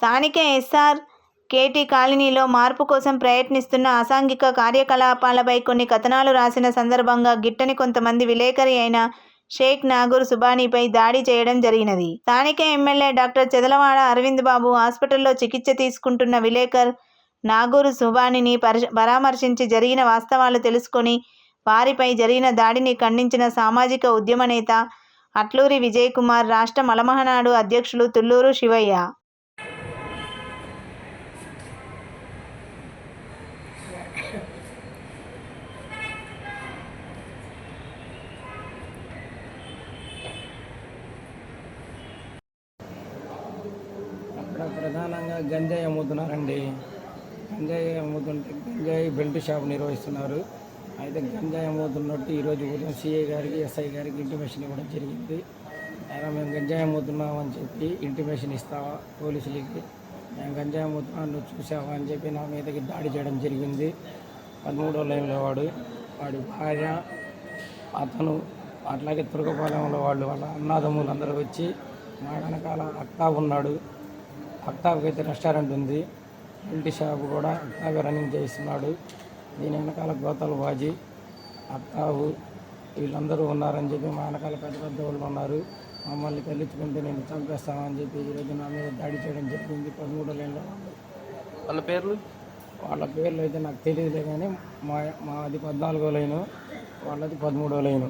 స్థానిక SR KT కాలనీలో మార్పు కోసం ప్రయత్నిస్తున్న అసాంఘిక కార్యకలాపాలపై కొన్ని కథనాలు రాసిన సందర్భంగా గిట్టని కొంతమంది విలేకరి అయిన షేక్ నాగూర్ సుబానీపై దాడి చేయడం జరిగినది. స్థానిక ఎమ్మెల్యే డాక్టర్ చెదలవాడ అరవింద్ బాబు హాస్పిటల్లో చికిత్స తీసుకుంటున్న విలేకర్ నాగూరు సుబానిని పరామర్శించి జరిగిన వాస్తవాలు తెలుసుకొని వారిపై జరిగిన దాడిని ఖండించిన సామాజిక ఉద్యమ నేత అట్లూరి విజయ్ కుమార్ రాష్ట్ర మలమహనాడు అధ్యక్షులు తుళ్ళూరు శివయ్య ప్రధానంగా గంజాయి అమ్ముతున్నారండి. గంజాయి అమ్ముతుంటే గంజాయి బెల్ట్ షాప్ నిర్వహిస్తున్నారు. అయితే గంజాయి అమ్ముతున్నట్టు ఈరోజు ఉదయం సిఐ గారికి ఎస్ఐ గారికి ఇంటిమేషన్ ఇవ్వడం జరిగింది. ఆయన మేము గంజాయి అమ్ముతున్నామని చెప్పి ఇంటిమేషన్ ఇస్తావా పోలీసులకి? నేను గంజాయి అమ్ముతున్నాం నువ్వు చూసావా అని చెప్పి నా మీదకి దాడి చేయడం జరిగింది. పదమూడో లైన్లో వాడు వాడి భార్య అతను అట్లాగే తురకపాలెంలో వాళ్ళు వాళ్ళ అన్నాదమ్ములు అందరూ వచ్చి మా వెనకాల అక్తాబ్ ఉన్నాడు. అక్తాబ్కి అయితే రెస్టారెంట్ ఉంది. ఇంటి షాప్ కూడా అక్తాబే రన్నింగ్ చేస్తున్నాడు. దీని వెనకాల గోతాలు బాజీ అక్తాబు వీళ్ళందరూ ఉన్నారని చెప్పి మా వెనకాల పెద్ద పెద్ద వాళ్ళు ఉన్నారు. మమ్మల్ని తల్లించుకుంటే నేను చంపేస్తామని చెప్పి ఈరోజు నా మీద దాడి చేయడం జరిగింది పదమూడో లైన్లో వాళ్ళు వాళ్ళ పేర్లు? వాళ్ళ పేర్లు అయితే నాకు తెలియదులే కానీ మా మాది పద్నాలుగో లైను వాళ్ళది పదమూడో లైను.